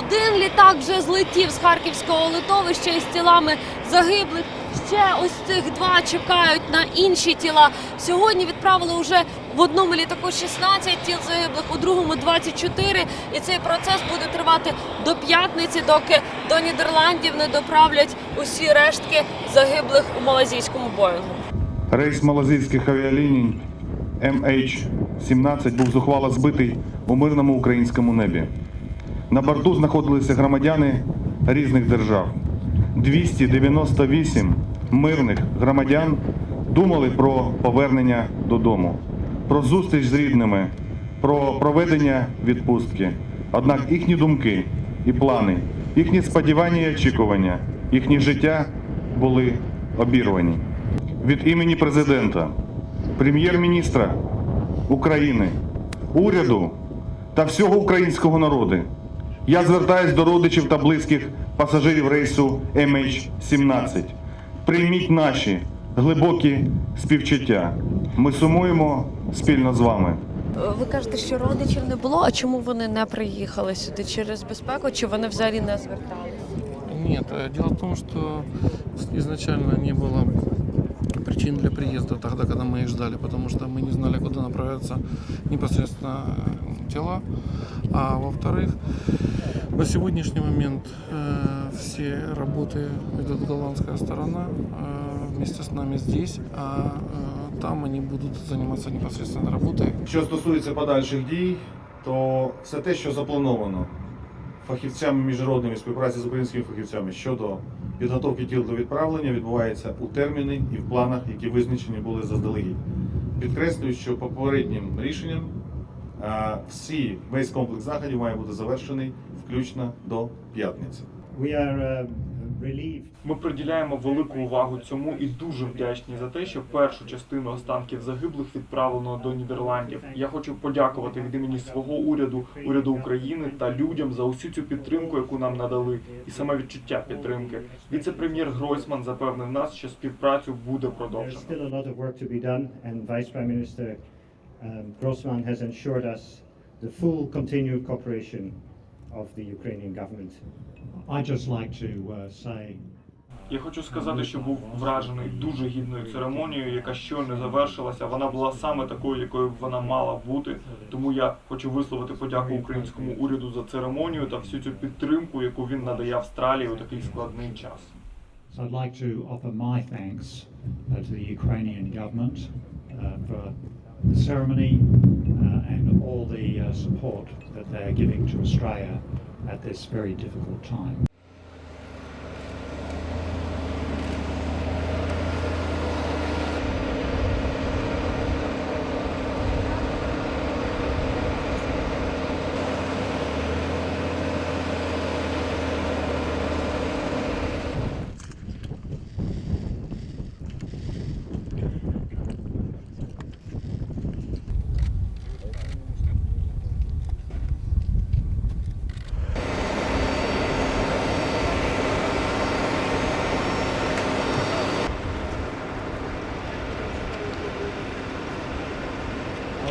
Один літак вже злетів з харківського литовища із тілами загиблих. Ще ось цих два чекають на інші тіла. Сьогодні відправили вже в одному літаку 16 тіл загиблих, у другому 24. І цей процес буде тривати до п'ятниці, доки до Нідерландів не доправлять усі рештки загиблих у малазійському боїнгу. Рейс малазійських авіаліній MH17 був зухвало збитий у мирному українському небі. На борту знаходилися громадяни різних держав. 298 мирних громадян думали про повернення додому, про зустріч з рідними, про проведення відпустки. Однак їхні думки і плани, їхні сподівання і очікування, їхні життя були обірвані від імені президента, прем'єр-міністра України, уряду та всього українського народу. Я звертаюсь до родичів та близьких пасажирів рейсу MH17. Прийміть наші глибокі співчуття. Ми сумуємо спільно з вами. Ви кажете, що родичів не було. А чому вони не приїхали сюди через безпеку? Чи вони взагалі не зверталися? Нет, э, дело в том, что изначально не было причин для приезда тогда, когда мы их ждали, потому что мы не знали, куда направятся непосредственно э, тела. А во-вторых, на сегодняшний момент э, все работы ведет голландская сторона э, вместе с нами здесь, а э, там они будут заниматься непосредственно работой. Що стосується подальших дій, то все те, що заплановано фахівцями міжнародної співпраці з українськими фахівцями щодо підготовки тіл до відправлення, відбувається у терміни і в планах, які визначені були заздалегідь. Підкреслюю, що попереднім рішенням а, всі весь комплекс заходів має бути завершений включно до п'ятниці. Relieved Ми приділяємо велику увагу цьому і дуже вдячні за те, що першу частину останків загиблих відправлено до Нідерландів. Я хочу подякувати від імені свого уряду, уряду України та людям за усю цю підтримку, яку нам надали, і саме відчуття підтримки. Віце-прем'єр Гройсман запевнив нас, що співпрацю буде продовжено. Um, Grossman has ensured us the full continued cooperation of the Ukrainian government. I'd just like to uh, say Я хочу сказати, що був вражений дуже гідною церемонією, яка щойно завершилася. Вона була саме такою, якою вона мала бути. Тому я хочу висловити подяку українському уряду за церемонію та всю цю підтримку, яку він надає Австралії у такий складний час. So I'd like to offer my thanks to the Ukrainian government uh, for the ceremony uh, and all the uh, support that they are giving to Australia at this very difficult time.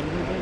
Thank you.